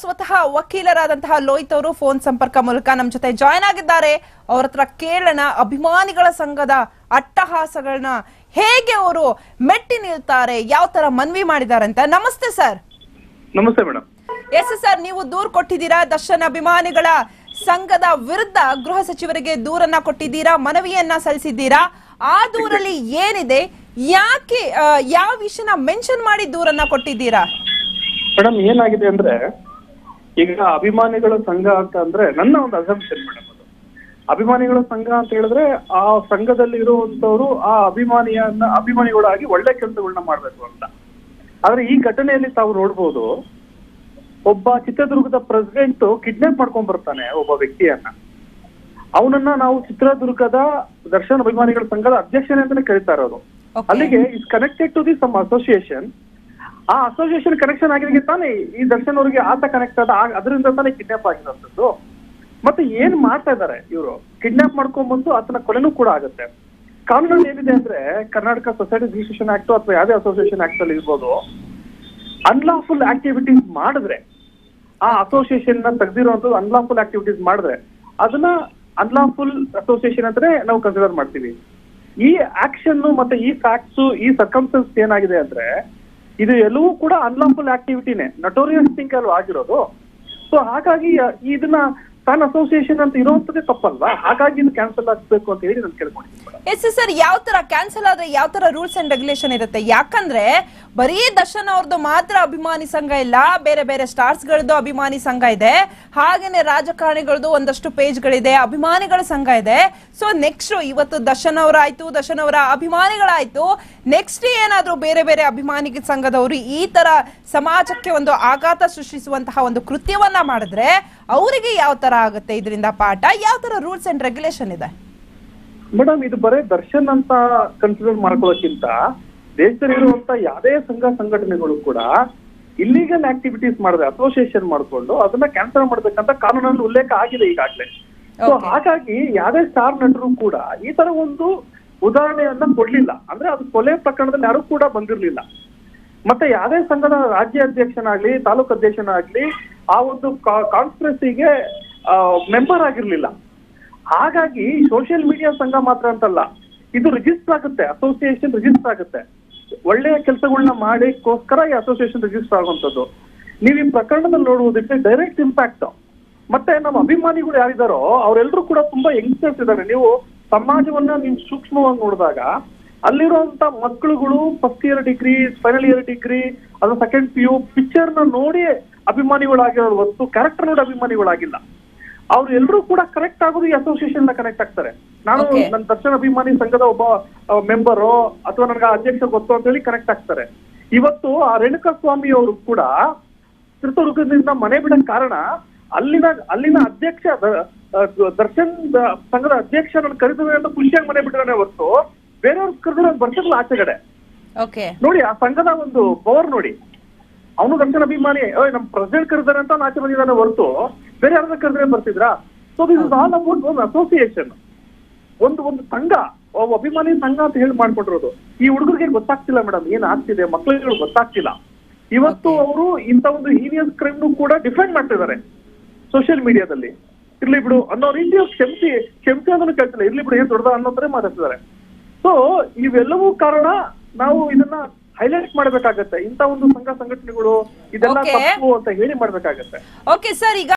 ಸ್ವತಃ ವಕೀಲರಾದಂತಹ ಲೋಹಿತ್ ಅವರು ಫೋನ್ ಸಂಪರ್ಕ ಮೂಲಕ ನಮ್ಮ ಜೊತೆ ಜಾಯ್ನ್ ಆಗಿದ್ದಾರೆ. ಅವ್ರ ಹತ್ರ ಕೇಳೋಣ ಅಭಿಮಾನಿಗಳ ಸಂಘದ ಅಟ್ಟಹಾಸಗಳನ್ನ ಹೇಗೆ ಅವರು ಮೆಟ್ಟಿ ನಿಲ್ತಾರೆ ಯಾವ ತರ ಮನವಿ ಮಾಡಿದ್ದಾರೆ ಅಂತ ನಮಸ್ತೆ ಸರ್ ನಮಸ್ತೆ ಮೇಡಮ್ ಎಸ್ ಸರ್ ನೀವು ದೂರ್ ಕೊಟ್ಟಿದ್ದೀರಾ? ದರ್ಶನ್ ಅಭಿಮಾನಿಗಳ ಸಂಘದ ವಿರುದ್ಧ ಗೃಹ ಸಚಿವರಿಗೆ ದೂರನ್ನ ಕೊಟ್ಟಿದ್ದೀರಾ? ಮನವಿಯನ್ನ ಸಲ್ಲಿಸಿದ್ದೀರಾ? ಆ ದೂರಲ್ಲಿ ಏನಿದೆ? ಯಾಕೆ ಯಾವ ವಿಷಯನ ಮೆನ್ಷನ್ ಮಾಡಿ ದೂರನ್ನ ಕೊಟ್ಟಿದ್ದೀರಾ? ಮೇಡಮ್ ಏನಾಗಿದೆ ಅಂದ್ರೆ ಈಗ ಅಭಿಮಾನಿಗಳ ಸಂಘ ಅಂತ ಅಂದ್ರೆ ನನ್ನ ಒಂದು ಅಸಂಪ್ಷನ್ ಮೇಡಮ್ ಅದು. ಅಭಿಮಾನಿಗಳ ಸಂಘ ಅಂತ ಹೇಳಿದ್ರೆ ಆ ಸಂಘದಲ್ಲಿ ಇರುವಂತವ್ರು ಆ ಅಭಿಮಾನಿಯನ್ನ ಅಭಿಮಾನಿಗಳಾಗಿ ಒಳ್ಳೆ ಕೆಲಸಗಳನ್ನ ಮಾಡ್ಬೇಕು ಅಂತ. ಆದ್ರೆ ಈ ಘಟನೆಯಲ್ಲಿ ತಾವು ನೋಡ್ಬೋದು ಒಬ್ಬ ಚಿತ್ರದುರ್ಗದ ಪ್ರೆಸಿಡೆಂಟ್ ಕಿಡ್ನಾಪ್ ಮಾಡ್ಕೊಂಡ್ ಬರ್ತಾನೆ ಒಬ್ಬ ವ್ಯಕ್ತಿಯನ್ನ. ಅವನನ್ನ ನಾವು ಚಿತ್ರದುರ್ಗದ ದರ್ಶನ್ ಅಭಿಮಾನಿಗಳ ಸಂಘದ ಅಧ್ಯಕ್ಷನೇ ಅಂತಾನೆ ಕರೀತಾ ಇರೋದು. ಅಲ್ಲಿಗೆ is connected to the some association ಆ ಅಸೋಸಿಯೇಷನ್ ಕನೆಕ್ಷನ್ ಆಗಿದ್ರೆ ತಾನೇ ಈ ದರ್ಶನ್ ಅವರಿಗೆ ಆತ ಕನೆಕ್ಟ್ ಆದ ಅದರಿಂದ ತಾನೇ ಕಿಡ್ನಾಪ್ ಆಗಿರೋಂಥದ್ದು. ಮತ್ತೆ ಏನ್ ಮಾಡ್ತಾ ಇದ್ದಾರೆ ಇವರು? ಕಿಡ್ನಾಪ್ ಮಾಡ್ಕೊಂಡ್ಬಂದು ಆತನ ಕೊಲೆನೂ ಕೂಡ ಆಗುತ್ತೆ. ಕಾನೂನು ಏನಿದೆ ಅಂದ್ರೆ ಕರ್ನಾಟಕ ಸೊಸೈಟಿ ರಿಜಿಸ್ಟ್ರೇಷನ್ ಆಕ್ಟ್ ಅಥವಾ ಯಾವುದೇ ಅಸೋಸಿಯೇಷನ್ ಆಕ್ಟ್ ಅಲ್ಲಿ ಇರ್ಬೋದು ಅನ್ಲಾಫುಲ್ ಆಕ್ಟಿವಿಟೀಸ್ ಮಾಡಿದ್ರೆ, ಆ ಅಸೋಸಿಯೇಷನ್ನ ತೆಗೆದಿರುವಂತದ್ದು ಅನ್ಲಾಫುಲ್ ಆಕ್ಟಿವಿಟೀಸ್ ಮಾಡಿದ್ರೆ, ಅದನ್ನ ಅನ್ಲಾಫುಲ್ ಅಸೋಸಿಯೇಷನ್ ಅಂದ್ರೆ ನಾವು ಕನ್ಸಿಡರ್ ಮಾಡ್ತೀವಿ. ಈ ಆಕ್ಷನ್ ಮತ್ತೆ ಈ ಫ್ಯಾಕ್ಟ್ಸ್ ಈ ಸರ್ಕಮ್ಸ್ಟೆನ್ಸ್ ಏನಾಗಿದೆ ಅಂದ್ರೆ ಇದು ಎಲ್ಲವೂ ಕೂಡ ಅನ್ಲಾಫುಲ್ ಆಕ್ಟಿವಿಟಿನೇ ನಟೋರಿಯಸ್ ಥಿಂಕ್ ಅಲ್ವಾ ಆಗಿರೋದು? ಸೊ ಹಾಗಾಗಿ ಇದನ್ನ ತಾನ್ ಅಸೋಸಿಯೇಷನ್ ಅಂತ ಇರುವಂತದ್ದೇ ತಪ್ಪಲ್ವಾ? ಹಾಗಾಗಿ ಕ್ಯಾನ್ಸಲ್ ಆಗ್ಬೇಕು ಅಂತ ಹೇಳಿ ನಾನು ಕೇಳ್ಕೊಂಡಿದ್ದೀನಿ. ಎಸ್ ಸರ್, ಯಾವ ತರ ಕ್ಯಾನ್ಸಲ್ ಆದ್ರೆ ಯಾವ ತರ ರೂಲ್ಸ್ ಅಂಡ್ ರೆಗ್ಯುಲೇಷನ್ ಇರುತ್ತೆ? ಯಾಕಂದ್ರೆ ಬರೀ ದರ್ಶನ್ ಅವ್ರದ್ದು ಮಾತ್ರ ಅಭಿಮಾನಿ ಸಂಘ ಇಲ್ಲ, ಬೇರೆ ಬೇರೆ ಸ್ಟಾರ್ಸ್ ಗಳದ್ದು ಅಭಿಮಾನಿ ಸಂಘ ಇದೆ. ಹಾಗೇನೆ ರಾಜಕಾರಣಿಗಳದ್ದು ಒಂದಷ್ಟು ಪೇಜ್ ಗಳಿದೆ, ಅಭಿಮಾನಿಗಳ ಸಂಘ ಇದೆ. ಸೊ ನೆಕ್ಸ್ಟ್ ಇವತ್ತು ದರ್ಶನ್ ಅವರಾಯ್ತು, ದರ್ಶನ್ ಅವರ ಅಭಿಮಾನಿಗಳಾಯ್ತು. ನೆಕ್ಸ್ಟ್ ಏನಾದ್ರೂ ಬೇರೆ ಬೇರೆ ಅಭಿಮಾನಿ ಸಂಘದವರು ಈ ತರ ಸಮಾಜಕ್ಕೆ ಒಂದು ಆಘಾತ ಸೃಷ್ಟಿಸುವಂತಹ ಒಂದು ಕೃತ್ಯವನ್ನ ಮಾಡಿದ್ರೆ ಅವರಿಗೆ ಯಾವ ತರ ಆಗುತ್ತೆ ಇದರಿಂದ ಪಾಠ. ಯಾವ ತರ ರೂಲ್ಸ್ ಅಂಡ್ ರೆಗ್ಯುಲೇಷನ್ ಇದೆ? ಮೇಡಮ್ ಇದು ಬರೇ ದರ್ಶನ್ ಅಂತ ಕನ್ಸಿಡರ್ ಮಾಡ್ಕೊಳ್ಳೋಕ್ಕಿಂತ ದೇಶದಲ್ಲಿರುವಂತ ಯಾವುದೇ ಸಂಘ ಸಂಘಟನೆಗಳು ಕೂಡ ಇಲ್ಲಿಗಲ್ ಆಕ್ಟಿವಿಟೀಸ್ ಮಾಡಿದ್ರೆ ಅಸೋಸಿಯೇಷನ್ ಮಾಡ್ಕೊಂಡು ಅದನ್ನ ಕ್ಯಾನ್ಸಲ್ ಮಾಡ್ಬೇಕಂತ ಕಾನೂನಲ್ಲಿ ಉಲ್ಲೇಖ ಆಗಿದೆ ಈಗಾಗಲೇ. ಸೊ ಹಾಗಾಗಿ ಯಾವುದೇ ಸ್ಟಾರ್ ನಟರು ಕೂಡ ಈ ತರ ಒಂದು ಉದಾಹರಣೆಯನ್ನ ಕೊಡ್ಲಿಲ್ಲ. ಅಂದ್ರೆ ಅದು ಕೊಲೆ ಪ್ರಕರಣದಲ್ಲಿ ಯಾರು ಕೂಡ ಬಂದಿರ್ಲಿಲ್ಲ. ಮತ್ತೆ ಯಾವುದೇ ಸಂಘದ ರಾಜ್ಯ ಅಧ್ಯಕ್ಷನಾಗ್ಲಿ ತಾಲೂಕು ಅಧ್ಯಕ್ಷನಾಗ್ಲಿ ಆ ಒಂದು ಕಾನ್ಸ್ಪಿರಸಿಗೆ ಮೆಂಬರ್ ಆಗಿರ್ಲಿಲ್ಲ. ಹಾಗಾಗಿ ಸೋಷಿಯಲ್ ಮೀಡಿಯಾ ಸಂಘ ಮಾತ್ರ ಅಂತಲ್ಲ, ಇದು ರಿಜಿಸ್ಟರ್ ಆಗುತ್ತೆ ಅಸೋಸಿಯೇಷನ್ ರಿಜಿಸ್ಟರ್ ಆಗುತ್ತೆ. ಒಳ್ಳೆಯ ಕೆಲಸಗಳನ್ನ ಮಾಡಿಕೋಸ್ಕರ ಈ ಅಸೋಸಿಯೇಷನ್ ರಿಜಿಸ್ಟರ್ ಆಗುವಂಥದ್ದು. ನೀವು ಈ ಪ್ರಕರಣದಲ್ಲಿ ನೋಡುವುದಕ್ಕೆ ಡೈರೆಕ್ಟ್ ಇಂಪ್ಯಾಕ್ಟ್ ಮತ್ತೆ ನಮ್ಮ ಅಭಿಮಾನಿಗಳು ಯಾರಿದಾರೋ ಅವರೆಲ್ಲರೂ ಕೂಡ ತುಂಬಾ ಯಂಗ್ಸ್ಟರ್ಸ್ ಇದ್ದಾರೆ. ನೀವು ಸಮಾಜವನ್ನ ನೀವು ಸೂಕ್ಷ್ಮವಾಗಿ ನೋಡಿದಾಗ ಅಲ್ಲಿರುವಂತ ಮಕ್ಕಳುಗಳು first year degree final year degree ಅದು ಸೆಕೆಂಡ್ ಪಿ ಯು ಪಿಕ್ಚರ್ನ ನೋಡಿ ಅಭಿಮಾನಿಗಳಾಗಿರೋ ಹೊತ್ತು ಕ್ಯಾರೆಕ್ಟರ್ ನೋಡಿ ಅಭಿಮಾನಿಗಳಾಗಿಲ್ಲ. ಅವ್ರು ಎಲ್ಲರೂ ಕೂಡ ಕನೆಕ್ಟ್ ಆಗೋದು ಈ ಅಸೋಸಿಯೇಷನ್ನ ಕನೆಕ್ಟ್ ಆಗ್ತಾರೆ. ನಾನು. ನನ್ನ ದರ್ಶನ ಅಭಿಮಾನಿ ಸಂಘದ ಒಬ್ಬ ಮೆಂಬರ್ ಅಥವಾ ನನಗೆ ಅಧ್ಯಕ್ಷ ಗೊತ್ತು ಅಂತ ಹೇಳಿ ಕನೆಕ್ಟ್ ಆಗ್ತಾರೆ. ಇವತ್ತು ಆ ರೇಣುಕಾ ಸ್ವಾಮಿ ಅವರು ಕೂಡ ಚಿತ್ರದುರ್ಗದಿಂದ ಮನೆ ಬಿಡಕ್ ಕಾರಣ ಅಲ್ಲಿನ ಅಲ್ಲಿನ ಅಧ್ಯಕ್ಷ ದರ್ಶನ್ ಸಂಘದ ಅಧ್ಯಕ್ಷ ನನ್ನ ಕರೆದಿವೆ ಅಂತ ಖುಷಿಯಾಗಿ ಮನೆ ಬಿಟ್ಟಿದ್ದಾನೆ ಹೊತ್ತು ಬೇರೆಯವ್ರ ಕರೆದ್ರೆ ಬರ್ತಿರ್ಲಿಲ್ಲ ಆಚೆಗಡೆ. ನೋಡಿ ಆ ಸಂಘದ ಒಂದು ಪವರ್ ನೋಡಿ. ಅವನು ಗಂಡನ ಅಭಿಮಾನಿ. ಏ ನಮ್ ಪ್ರೆಸಿಡೆಂಟ್ ಕರೆದಾರೆ ಅಂತ ನಾಚೆ ಆಚೆ ಬಂದಿದ್ದಾನೆ ಹೊರತು. ಬೇರೆ ಯಾರನ್ನ ಕರೆದ್ರೆ ಬರ್ತಿದ್ರ? So this is all about ಒಂದು ಅಸೋಸಿಯೇಷನ್ ಒಂದು ಒಂದು ಸಂಘ. ಅಭಿಮಾನಿ ಸಂಘ ಅಂತ ಹೇಳಿ ಮಾಡ್ಕೊಂಡಿರೋದು ಈ ಹುಡುಗರಿಗೆ ಗೊತ್ತಾಗ್ತಿಲ್ಲ ಮೇಡಮ್. ಏನ್ ಆಗ್ತಿದೆ? ಮಕ್ಕಳಿಗೆ ಗೊತ್ತಾಗ್ತಿಲ್ಲ. ಇವತ್ತು ಅವರು ಇಂಥ ಒಂದು ಹೀನಿಯಸ್ ಕ್ರೈಮ್ ಕೂಡ ಡಿಫೆಂಡ್ ಮಾಡ್ತಿದ್ದಾರೆ. ಸೋಷಿಯಲ್ ಮೀಡಿಯಾದಲ್ಲಿ ಇರ್ಲಿ ಬಿಡು. ಅನ್ನೋ ರೀತಿ ಕ್ಷಮಿಸಿ ಕ್ಷಮಿಸಿ ಅದನ್ನು ಕೇಳ್ತಿಲ್ಲ. ಇರ್ಲಿ ಬಿಡು ಏನ್ ದೊಡ್ಡದ ಅನ್ನೋ ತರ ಮಾತಾಡ್ತಿದ್ದಾರೆ. ಸೊ ಇವೆಲ್ಲವೂ ಕಾರಣ ನಾವು ಇದನ್ನ ಹೈಲೈಟ್ ಮಾಡ್ಬೇಕಾಗತ್ತೆ ಇಂತ ಒಂದು ಸಂಘ ಸಂಘಟನೆಗಳು ಇದೆಲ್ಲ. ತಪ್ಪು ಅಂತ ಹೇಳಿ ಮಾಡ್ಬೇಕಾಗತ್ತೆ ಓಕೆ ಸರ್ ಈಗ